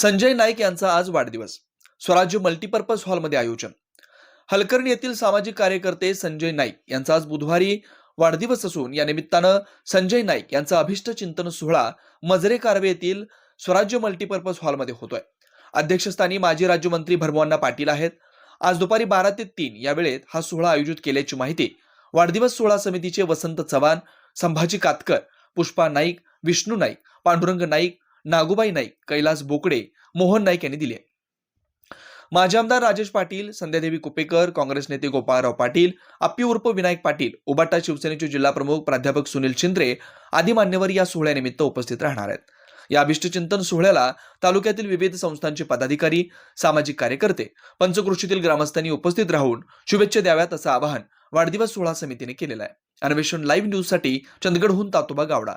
संजय नाईक यांचा आज वाढदिवस. स्वराज्य मल्टीपर्पज हॉलमध्ये आयोजन. हलकर्णी येथील सामाजिक कार्यकर्ते संजय नाईक यांचा आज बुधवारी वाढदिवस असून या निमित्तानं संजय नाईक यांचा अभिष्ट चिंतन सोहळा मजरे कारवे येथील स्वराज्य मल्टीपर्पज हॉलमध्ये होतोय. अध्यक्षस्थानी माजी राज्यमंत्री भरमोअण्णा पाटील आहेत. आज दुपारी बारा ते तीन या वेळेत हा सोहळा आयोजित केल्याची माहिती वाढदिवस सोहळा समितीचे वसंत चव्हाण संभाजी कातकर पुष्पा नाईक विष्णू नाईक पांडुरंग नाईक नागूबाई नाईक कैलास बोकडे मोहन नाईक यांनी दिली आहे. माजी आमदार राजेश पाटील संध्यादेवी कुपेकर काँग्रेस नेते गोपाळराव पाटील आप्पी उर्फ विनायक पाटील उबाटा शिवसेनेचे जिल्हा प्रमुख प्राध्यापक सुनील चिंद्रे आदी मान्यवर या सोहळ्यानिमित्त उपस्थित राहणार आहेत. या अभिष्टचिंतन सोहळ्याला तालुक्यातील विविध संस्थांचे पदाधिकारी सामाजिक कार्यकर्ते पंचकृषीतील ग्रामस्थांनी उपस्थित राहून शुभेच्छा द्याव्यात असं आवाहन वाढदिवस सोहळा समितीने केलेलं आहे. अन्वेषण लाईव्ह न्यूजसाठी चंदगडहून तातोबा गावडा.